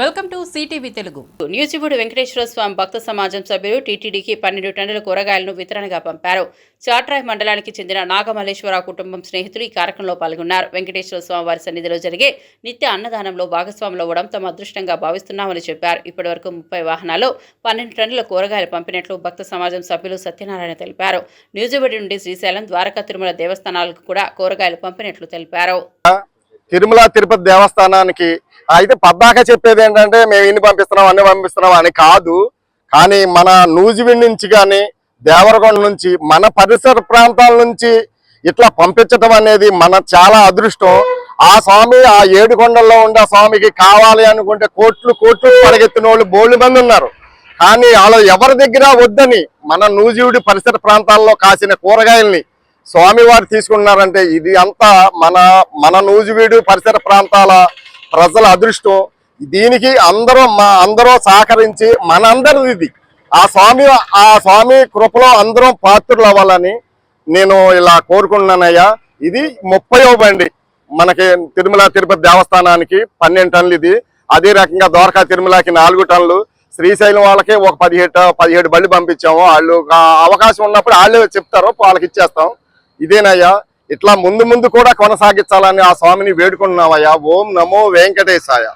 Welcome to CTV Telugu. Nuzvid Venkateswara Swamy భక్త సమాజం సభ్యులు టీటీడీకి పన్నెండు టన్నుల కూరగాయలను వితరణగా పంపారు. చాట్రాయ్ మండలానికి చెందిన నాగమల్లేశ్వరరావు కుటుంబం స్నేహితులు ఈ కార్యక్రమంలో పాల్గొన్నారు. వెంకటేశ్వర స్వామి వారి సన్నిధిలో జరిగే నిత్య అన్నదానంలో భాగస్వాములు అవ్వడం తమ అదృష్టంగా భావిస్తున్నామని చెప్పారు. ఇప్పటివరకు ముప్పై వాహనాల్లో పన్నెండు టన్నుల కూరగాయలు పంపినట్లు భక్త సమాజం సభ్యులు సత్యనారాయణ తెలిపారు. న్యూజివుడ్ నుండి శ్రీశైలం ద్వారకా తిరుమల దేవస్థానాలకు కూడా కూరగాయలు పంపినట్లు తెలిపారు. తిరుమల తిరుపతి దేవస్థానానికి అయితే పద్దాక చెప్పేది ఏంటంటే మేము ఇన్ని పంపిస్తున్నాం అన్ని పంపిస్తున్నాం అని కాదు. కానీ మన నూజివీడ్ నుంచి కానీ దేవరకొండ నుంచి మన పరిసర ప్రాంతాల నుంచి ఇట్లా పంపించటం అనేది మన చాలా అదృష్టం. ఆ స్వామి ఆ ఏడు కొండల్లో ఉండే స్వామికి కావాలి అనుకుంటే కోట్లు కోట్లు పడగెత్తిన వాళ్ళు బోళ్ళు మంది ఉన్నారు. కానీ వాళ్ళు ఎవరి దగ్గర వద్దని మన నూజివీడి పరిసర ప్రాంతాల్లో కాసిన కూరగాయల్ని స్వామివారు తీసుకున్నారంటే ఇది అంతా మన మన నూజివీడు పరిసర ప్రాంతాల ప్రజల అదృష్టం. దీనికి అందరూ మా అందరూ సహకరించి మనందరిది ఇది. ఆ స్వామి ఆ స్వామి కృపలో అందరం పాత్రులు అవ్వాలని నేను ఇలా కోరుకుంటున్నానయ్యా. ఇది ముప్పయో బండి. మనకి తిరుమల తిరుపతి దేవస్థానానికి పన్నెండు టన్నులు ఇది. అదే రకంగా ద్వారకా తిరుమలకి నాలుగు టన్నులు. శ్రీశైలం వాళ్ళకి ఒక పదిహేడు పదిహేడు బళ్ళు పంపించాము. వాళ్ళు అవకాశం ఉన్నప్పుడు వాళ్ళే చెప్తారు వాళ్ళకి ఇచ్చేస్తాం. ఇదేనయ్యా. ఇట్లా ముందు ముందు కూడా కొనసాగించాలని ఆ స్వామిని వేడుకుంటున్నామయ్యా ఓం నమో వెంకటేశాయ.